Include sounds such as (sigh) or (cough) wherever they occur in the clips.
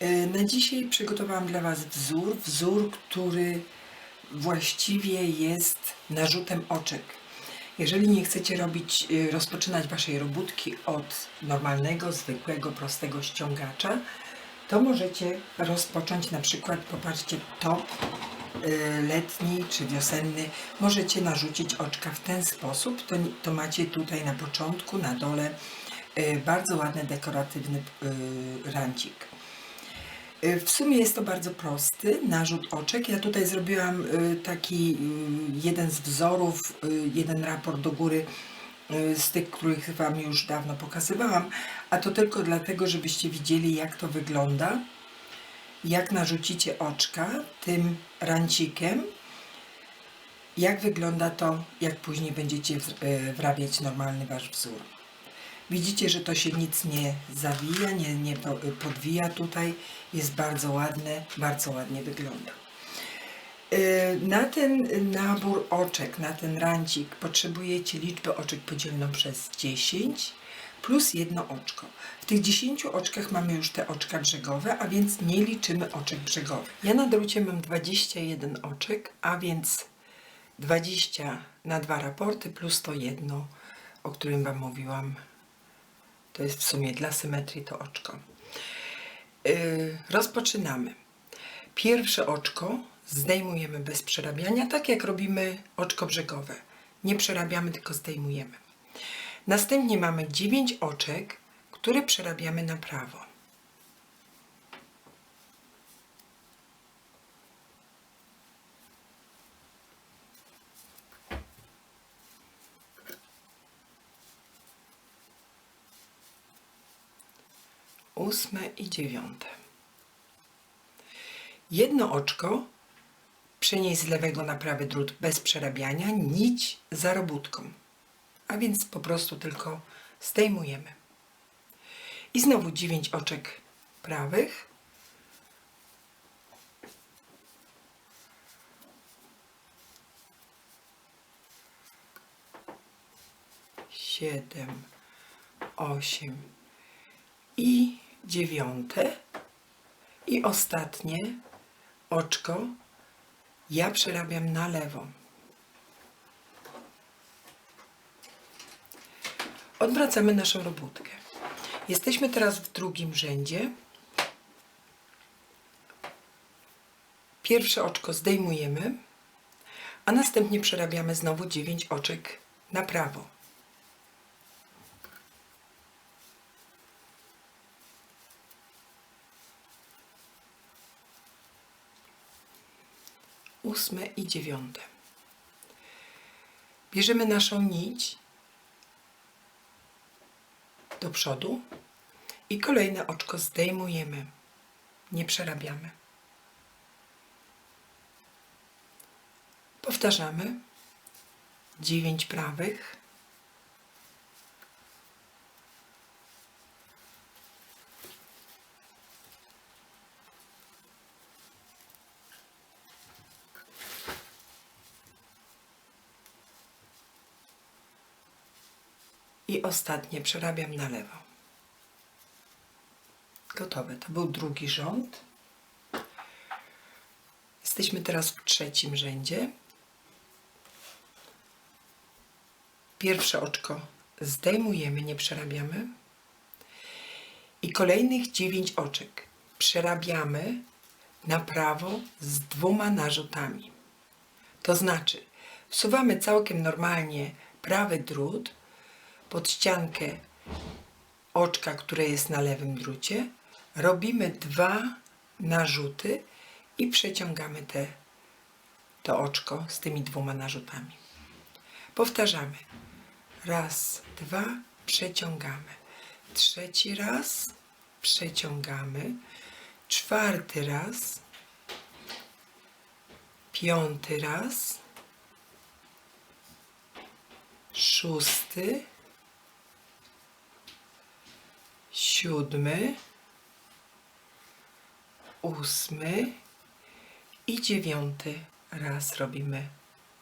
E, Na dzisiaj przygotowałam dla Was wzór, wzór, który właściwie jest narzutem oczek. Jeżeli nie chcecie robić, e, rozpoczynać Waszej robótki od normalnego, zwykłego, prostego ściągacza, to możecie rozpocząć na przykład, popatrzcie, top e, letni czy wiosenny. Możecie narzucić oczka w ten sposób. To, to macie tutaj na początku, na dole bardzo ładny, dekoratywny e, rancik. Y, W sumie jest to bardzo prosty narzut oczek. Ja tutaj zrobiłam y, taki y, jeden z wzorów, y, jeden raport do góry y, z tych, których Wam już dawno pokazywałam, a to tylko dlatego, żebyście widzieli, jak to wygląda, jak narzucicie oczka tym rancikiem, jak wygląda to, jak później będziecie y, wrabiać normalny Wasz wzór. Widzicie, że to się nic nie zawija, nie, nie po- podwija tutaj. Jest bardzo ładne, bardzo ładnie wygląda. Yy, Na ten nabór oczek, na ten rancik potrzebujecie liczbę oczek podzieloną przez 10 plus jedno oczko. W tych 10 oczkach mamy już te oczka brzegowe, a więc nie liczymy oczek brzegowych. Ja na drucie mam 21 oczek, a więc 20 na dwa raporty plus to jedno, o którym Wam mówiłam to jest w sumie dla symetrii to oczko. Yy, rozpoczynamy. Pierwsze oczko zdejmujemy bez przerabiania, tak jak robimy oczko brzegowe. Nie przerabiamy, tylko zdejmujemy. Następnie mamy 9 oczek, które przerabiamy na prawo. Ósme i dziewiąte. Jedno oczko przenieść z lewego na prawy drut bez przerabiania, nić za robótką. A więc po prostu tylko zdejmujemy. I znowu dziewięć oczek prawych. Siedem, osiem, dziewiąte i ostatnie oczko ja przerabiam na lewo. Odwracamy naszą robótkę. Jesteśmy teraz w drugim rzędzie. Pierwsze oczko zdejmujemy, a następnie przerabiamy znowu 9 oczek na prawo. Ósme i dziewiąte. Bierzemy naszą nić do przodu i kolejne oczko zdejmujemy. Nie przerabiamy. Powtarzamy. Dziewięć prawych. I ostatnie przerabiam na lewo. Gotowe. To był drugi rząd. Jesteśmy teraz w trzecim rzędzie. Pierwsze oczko zdejmujemy, nie przerabiamy. I kolejnych dziewięć oczek przerabiamy na prawo z dwoma narzutami. To znaczy, wsuwamy całkiem normalnie prawy drut pod ściankę oczka, które jest na lewym drucie, robimy dwa narzuty i przeciągamy te, to oczko z tymi dwoma narzutami. Powtarzamy. Raz, dwa, przeciągamy. Trzeci raz, przeciągamy. Czwarty raz. Piąty raz. Szósty. Siódmy, ósmy i dziewiąty raz robimy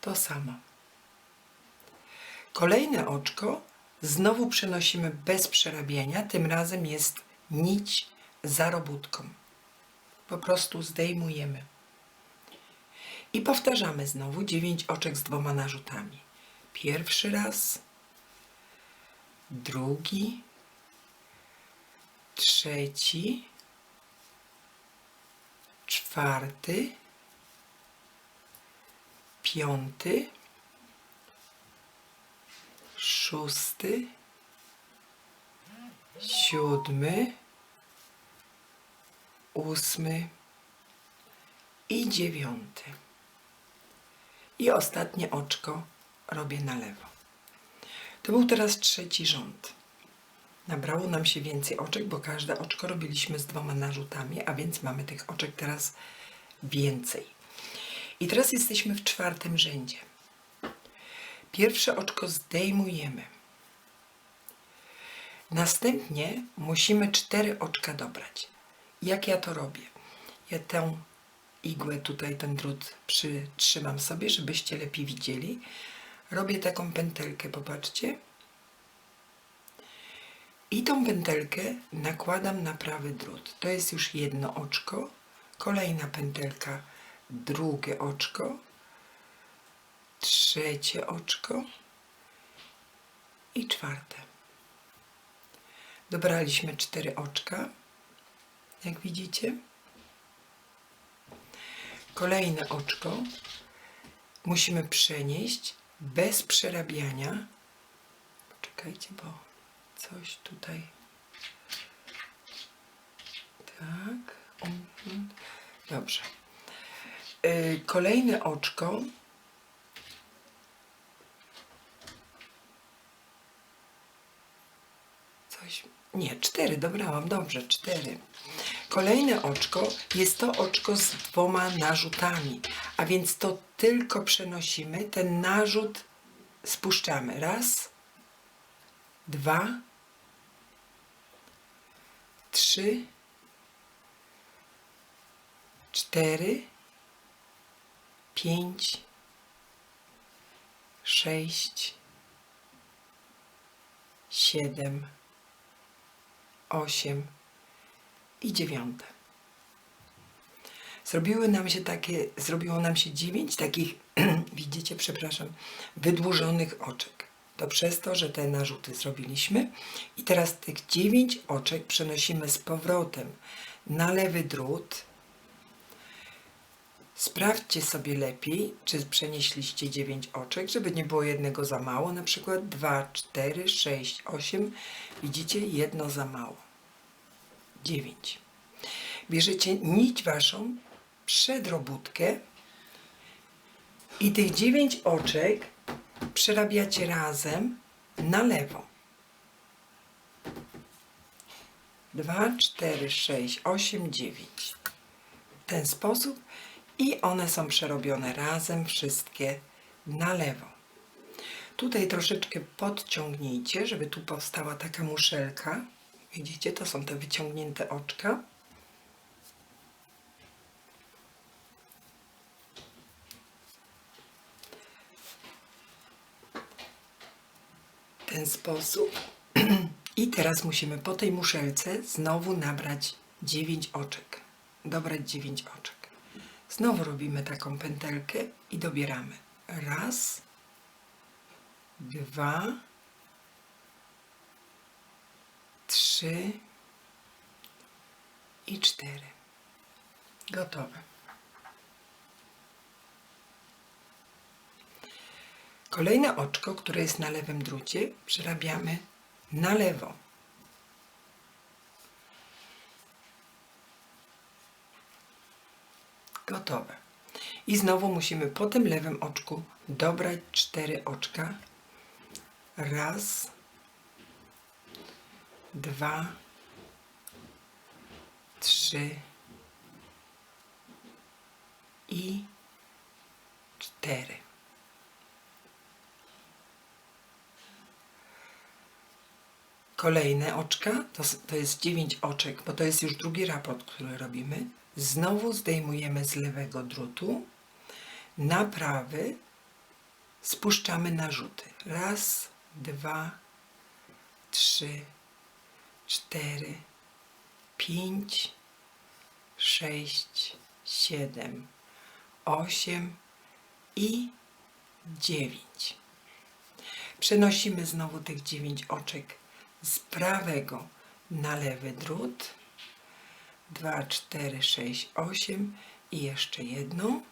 to samo. Kolejne oczko znowu przenosimy bez przerabiania, tym razem jest nić za robótką. Po prostu zdejmujemy. I powtarzamy znowu 9 oczek z dwoma narzutami. Pierwszy raz, drugi, trzeci, czwarty, piąty, szósty, siódmy, ósmy i dziewiąty. I ostatnie oczko robię na lewo. To był teraz trzeci rząd. Nabrało nam się więcej oczek, bo każde oczko robiliśmy z dwoma narzutami, a więc mamy tych oczek teraz więcej. I teraz jesteśmy w czwartym rzędzie. Pierwsze oczko zdejmujemy. Następnie musimy cztery oczka dobrać. Jak ja to robię? Ja tę igłę tutaj, ten drut przytrzymam sobie, żebyście lepiej widzieli. Robię taką pętelkę, popatrzcie. I tą pętelkę nakładam na prawy drut. To jest już jedno oczko. Kolejna pętelka, drugie oczko. Trzecie oczko. I czwarte. Dobraliśmy cztery oczka, jak widzicie. Kolejne oczko musimy przenieść bez przerabiania. Poczekajcie, bo coś tutaj. Tak. mhm. Dobrze. Y, Kolejne oczko Coś. Nie, cztery, dobrałam, dobrze, cztery. Kolejne oczko jest to oczko z dwoma narzutami, a więc to tylko przenosimy, ten narzut spuszczamy. Raz, dwa, trzy, cztery, pięć, sześć, siedem, osiem i dziewiąte. Zrobiły nam się takie, zrobiło nam się dziewięć takich, (clears throat) widzicie, przepraszam, wydłużonych oczek. To przez to, że te narzuty zrobiliśmy. I teraz tych dziewięć oczek przenosimy z powrotem na lewy drut. Sprawdźcie sobie lepiej, czy przenieśliście 9 oczek, żeby nie było jednego za mało, na przykład 2, 4, 6, 8. Widzicie, jedno za mało. 9. Bierzecie nić waszą przed robótkę i tych 9 oczek przerabiacie razem na lewo. 2, 4, 6, 8, 9. W ten sposób i one są przerobione razem, wszystkie na lewo. Tutaj troszeczkę podciągnijcie, żeby tu powstała taka muszelka. Widzicie, to są te wyciągnięte oczka. Ten sposób. (clears throat) I teraz musimy po tej muszelce znowu nabrać 9 oczek. Dobrać 9 oczek. Znowu robimy taką pętelkę i dobieramy. Raz, dwa, trzy i cztery. Gotowe. Kolejne oczko, które jest na lewym drucie, przerabiamy na lewo. Gotowe. I znowu musimy po tym lewym oczku dobrać cztery oczka. Raz, dwa, trzy i cztery. Kolejne oczka, to, to jest dziewięć oczek, bo to jest już drugi raport, który robimy. Znowu zdejmujemy z lewego drutu, na prawy spuszczamy narzuty. Raz, dwa, trzy, cztery, pięć, sześć, siedem, osiem i dziewięć. Przenosimy znowu tych dziewięć oczek z prawego na lewy drut. Dwa, cztery, sześć, osiem i jeszcze jedną.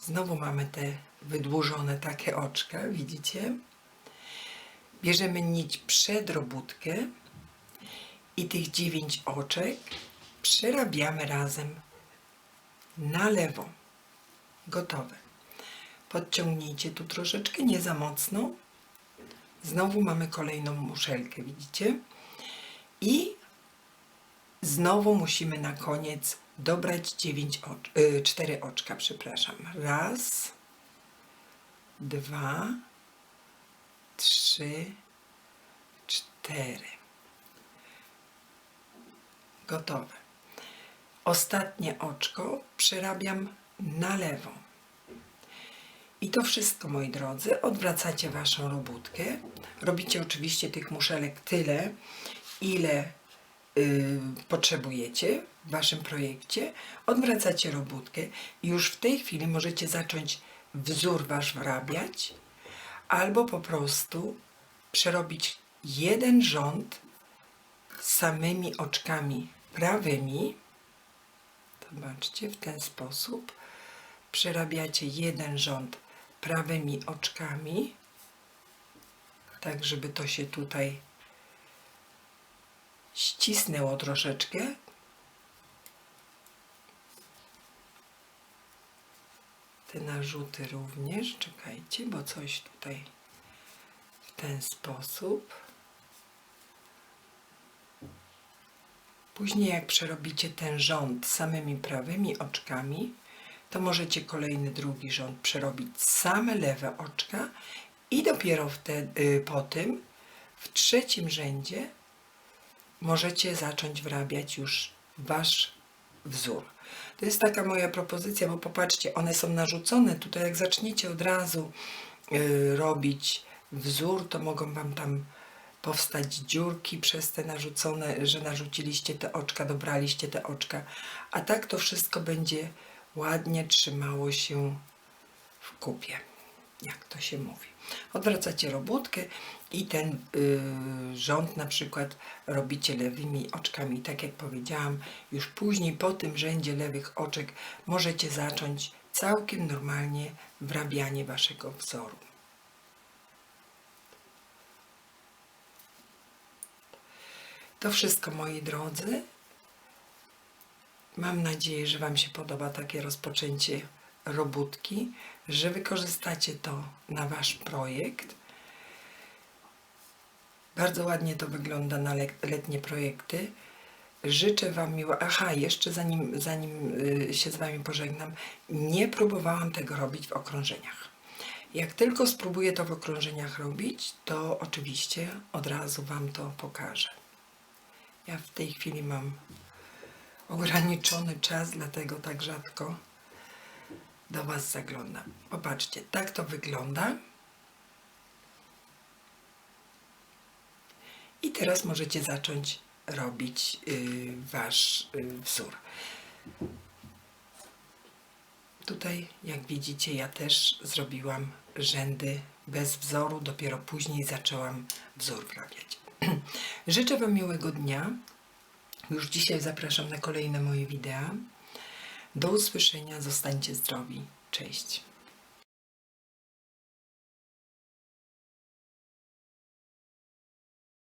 Znowu mamy te wydłużone takie oczka, widzicie? Bierzemy nić przed robótkę i tych dziewięć oczek przerabiamy razem na lewo. Gotowe. Podciągnijcie tu troszeczkę, nie za mocno. Znowu mamy kolejną muszelkę, widzicie? I znowu musimy na koniec dobrać 9 ocz, y, 4 oczka, przepraszam. Raz, dwa, trzy, cztery. Gotowe. Ostatnie oczko przerabiam na lewo. I to wszystko, moi drodzy. Odwracacie Waszą robótkę. Robicie oczywiście tych muszelek tyle, ile y, potrzebujecie w Waszym projekcie. Odwracacie robótkę i już w tej chwili możecie zacząć wzór Wasz wrabiać albo po prostu przerobić jeden rząd samymi oczkami prawymi. Zobaczcie, w ten sposób przerabiacie jeden rząd prawymi oczkami, tak żeby to się tutaj ścisnęło troszeczkę. Te narzuty również, czekajcie, bo coś tutaj w ten sposób. Później jak przerobicie ten rząd samymi prawymi oczkami, to możecie kolejny drugi rząd przerobić same lewe oczka i dopiero wtedy, po tym w trzecim rzędzie możecie zacząć wrabiać już wasz wzór. To jest taka moja propozycja, bo popatrzcie, one są narzucone. Tutaj jak zaczniecie od razu y, robić wzór, to mogą wam tam powstać dziurki przez te narzucone, że narzuciliście te oczka, dobraliście te oczka. A tak to wszystko będzie ładnie trzymało się w kupie, jak to się mówi. Odwracacie robótkę i ten y, rząd na przykład robicie lewymi oczkami. Tak jak powiedziałam, już później po tym rzędzie lewych oczek możecie zacząć całkiem normalnie wrabianie waszego wzoru. To wszystko moi drodzy. Mam nadzieję, że Wam się podoba takie rozpoczęcie robótki, że wykorzystacie to na Wasz projekt. Bardzo ładnie to wygląda na le- letnie projekty. Życzę Wam miło. Aha, jeszcze zanim, zanim y, się z Wami pożegnam, nie próbowałam tego robić w okrążeniach. Jak tylko spróbuję to w okrążeniach robić, to oczywiście od razu Wam to pokażę. Ja w tej chwili mam ograniczony czas, dlatego tak rzadko do Was zaglądam. Popatrzcie, tak to wygląda. I teraz możecie zacząć robić y, Wasz y, wzór. Tutaj, jak widzicie, ja też zrobiłam rzędy bez wzoru, dopiero później zaczęłam wzór wrabiać. (clears throat) Życzę Wam miłego dnia. Już dzisiaj zapraszam na kolejne moje wideo. Do usłyszenia, zostańcie zdrowi. Cześć.